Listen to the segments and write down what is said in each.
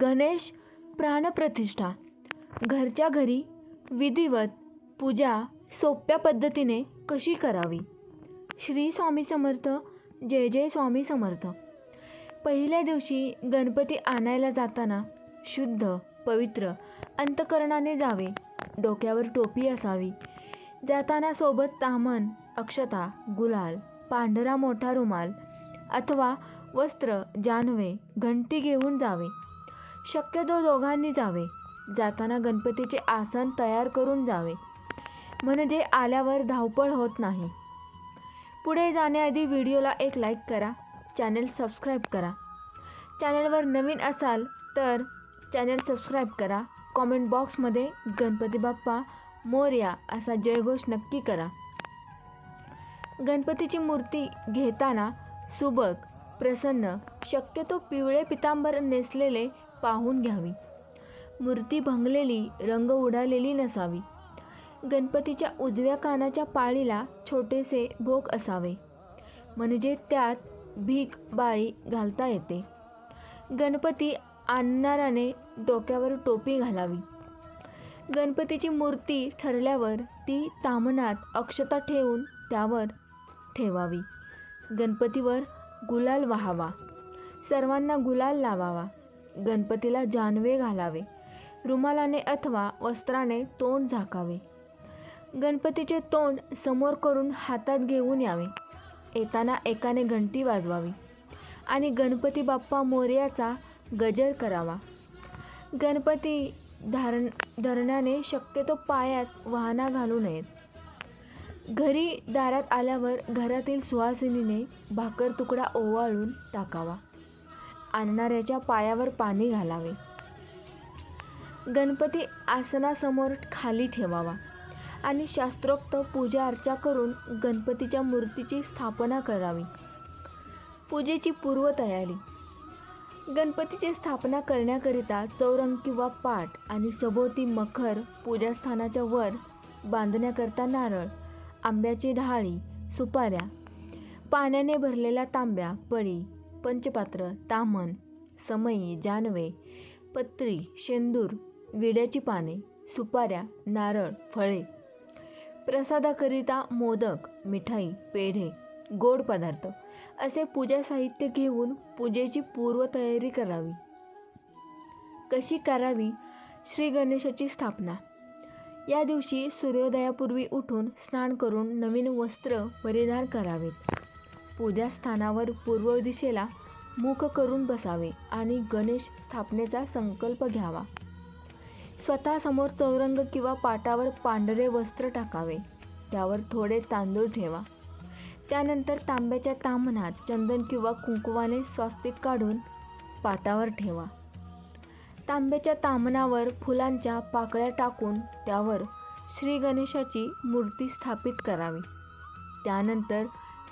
गणेश प्राणप्रतिष्ठा. घरच्या घरी विधिवत पूजा सोप्या पद्धतीने कशी करावी? श्री स्वामी समर्थ जय जय स्वामी समर्थ. पहिल्या दिवशी गणपती आणायला जाताना शुद्ध पवित्र अंतकरणाने जावे डोक्यावर टोपी असावी. जाताना सोबत तामण अक्षता गुलाल पांढरा मोठा रुमाल अथवा वस्त्र जानवे घंटी घेऊन जावे. शक्यतो दोघांनी जावे. जाताना गणपतीचे आसन तयार करून जावे. म्हणजे आल्यावर धावपळ होत नाही. पुढे जाण्याआधी व्हिडिओला एक लाईक करा. चॅनल सबस्क्राईब करा. चॅनलवर नवीन असाल तर चॅनल सबस्क्राईब करा. कॉमेंट बॉक्समध्ये गणपती बाप्पा मोर्या असा जयघोष नक्की करा. गणपतीची मूर्ती घेताना सुबक प्रसन्न शक्यतो पिवळे पितांबर नेसलेले पाहून घ्यावी. मूर्ती भंगलेली रंग उडालेली नसावी. गणपतीच्या उजव्या कानाच्या पाळीला छोटेसे भोक असावे. म्हणजे त्यात भीक बाळी घालता येते. गणपती आणणाऱ्याने डोक्यावर टोपी घालावी. गणपतीची मूर्ती ठरल्यावर ती तामणात अक्षता ठेवून त्यावर ठेवावी. गणपतीवर गुलाल वाहावा. सर्वांना गुलाल लावावा. गणपतीला जानवे घालावे. रुमालाने अथवा वस्त्राने तोंड झाकावे. गणपतीचे तोंड समोर करून हातात घेऊन यावे. येताना एकाने घंटी वाजवावी आणि गणपती बाप्पा मोर्याचा गजर करावा. गणपती धारण धरण्याने शक्यतो पायात वाहना घालू नयेत. घरी दारात आल्यावर घरातील सुहासिनीने भाकर तुकडा ओवाळून टाकावा. आणणाऱ्याच्या पायावर पाणी घालावे. गणपती आसनासमोर खाली ठेवावा आणि शास्त्रोक्त पूजा अर्चा करून गणपतीच्या मूर्तीची स्थापना करावी. पूजेची पूर्वतयारी. गणपतीची स्थापना करण्याकरिता चौरंग किंवा पाट आणि सभोवती मखर पूजास्थानाच्या वर बांधण्याकरता नारळ आंब्याची ढाळी सुपाऱ्या पाण्याने भरलेल्या तांब्या पळी पंचपात्र तामण समई जानवे पत्री शेंदूर विड्याची पाने सुपाऱ्या नारळ फळे. प्रसादाकरिता मोदक मिठाई पेढे गोड पदार्थ असे पूजा साहित्य घेऊन पूजेची पूर्वतयारी करावी. कशी करावी? श्री गणेशाची स्थापना. या दिवशी सूर्योदयापूर्वी उठून स्नान करून नवीन वस्त्र परिधान करावेत. पूजास्थानावर पूर्व दिशेला मुख करून बसावे आणि गणेश स्थापनेचा संकल्प घ्यावा. स्वतः समोर चौरंग किंवा पाटावर पांढरे वस्त्र टाकावे. त्यावर थोडे तांदूळ ठेवा. त्यानंतर तांब्याच्या तामणात चंदन किंवा कुंकुवाने स्वास्तिक काढून पाटावर ठेवा. तांब्याच्या तामणावर फुलांच्या पाकळ्या टाकून त्यावर श्री गणेशाची मूर्ती स्थापित करावी. त्यानंतर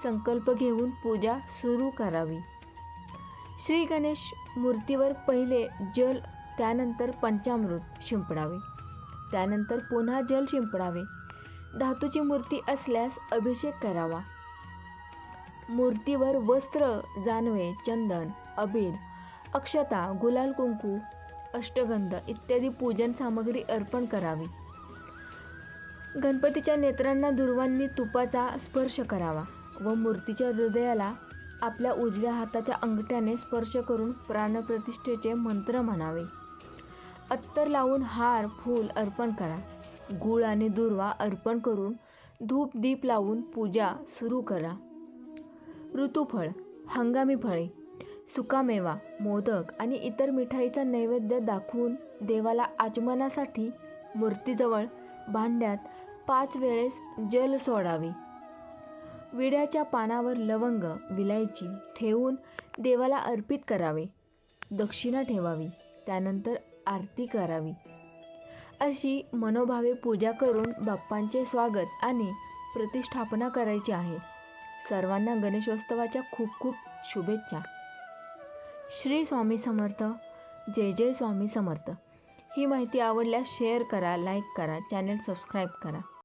संकल्प घेऊन पूजा सुरू करावी. श्री गणेश मूर्तीवर पहिले जल त्यानंतर पंचामृत शिंपडावे. त्यानंतर पुन्हा जल शिंपडावे. धातूची मूर्ती असल्यास अभिषेक करावा. मूर्तीवर वस्त्र जानवे चंदन अबीर अक्षता गुलाल कुंकू अष्टगंध इत्यादी पूजन सामग्री अर्पण करावी. गणपतीच्या नेत्रांना दुर्वांनी तुपाचा स्पर्श करावा. व मूर्तीच्या हृदयाला आपल्या उजव्या हाताच्या अंगठ्याने स्पर्श करून प्राणप्रतिष्ठेचे मंत्र म्हणावे. अत्तर लावून हार फूल अर्पण करा. गूळ आणि दुर्वा अर्पण करून धूप दीप लावून पूजा सुरू करा. ऋतुफळ हंगामी फळे सुकामेवा मोदक आणि इतर मिठाईचा नैवेद्य दाखवून देवाला आचमनासाठी मूर्तीजवळ भांड्यात पाच वेळेस जल सोडावे. विड्याच्या पानावर लवंग विलायची ठेवून देवाला अर्पित करावे. दक्षिणा ठेवावी. त्यानंतर आरती करावी. अशी मनोभावे पूजा करून बाप्पांचे स्वागत आणि प्रतिष्ठापना करायची आहे. सर्वांना गणेशोत्सवाच्या खूप खूप शुभेच्छा. श्री स्वामी समर्थ. जय जय स्वामी समर्थ. ही माहिती आवडल्यास शेअर करा लाईक करा चॅनल सबस्क्राईब करा.